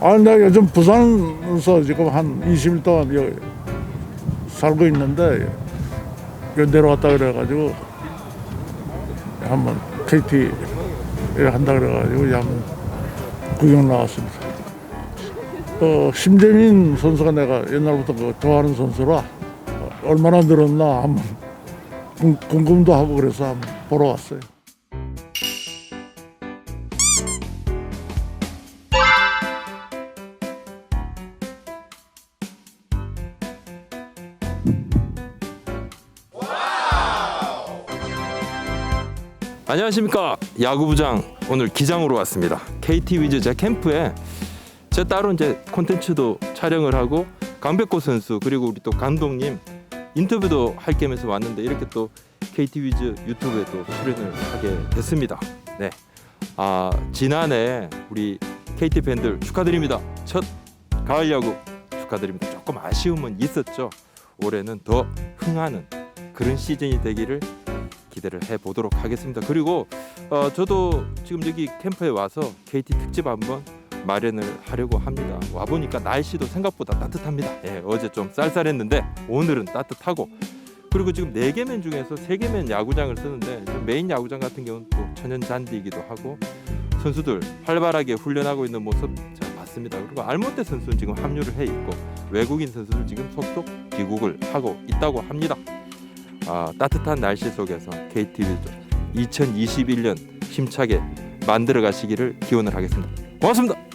아니 내가 요즘 부산에서 지금 한 20일 동안 여기 살고 있는데 여기 내려왔다 그래가지고 한번 KT 한다 그래가지고 한번 구경 나왔습니다. 어, 심재민 선수가 내가 옛날부터 그 좋아하는 선수라 얼마나 늘었나 한번 궁금도 하고 그래서 한번 보러 왔어요. 안녕하십니까. 야구부장 오늘 기장으로 왔습니다. KT 위즈 제 캠프에 제 따로 이제 콘텐츠도 촬영을 하고 강백호 선수 그리고 우리 또 감독님 인터뷰도 할 겸해서 왔는데 이렇게 또 KT 위즈 유튜브에 또 출연을 하게 됐습니다. 네. 아 지난해 우리 KT 팬들 축하드립니다. 첫 가을 야구 축하드립니다. 조금 아쉬움은 있었죠. 올해는 더 흥하는 그런 시즌이 되기를 기대를 해 보도록 하겠습니다. 그리고 어, 저도 지금 여기 캠프에 와서 KT 특집 한번 마련을 하려고 합니다. 와 보니까 날씨도 생각보다 따뜻합니다. 예, 어제 좀 쌀쌀했는데 오늘은 따뜻하고 그리고 지금 네 개면 중에서 세 개면 야구장을 쓰는데 메인 야구장 같은 경우는 또 천연 잔디이기도 하고 선수들 활발하게 훈련하고 있는 모습 잘 봤습니다. 그리고 알몬테 선수는 지금 합류를 해 있고 외국인 선수들 지금 속속 귀국을 하고 있다고 합니다. 아, 따뜻한 날씨 속에서 KT 위즈 2021년 힘차게 만들어 가시기를 기원을 하겠습니다. 고맙습니다.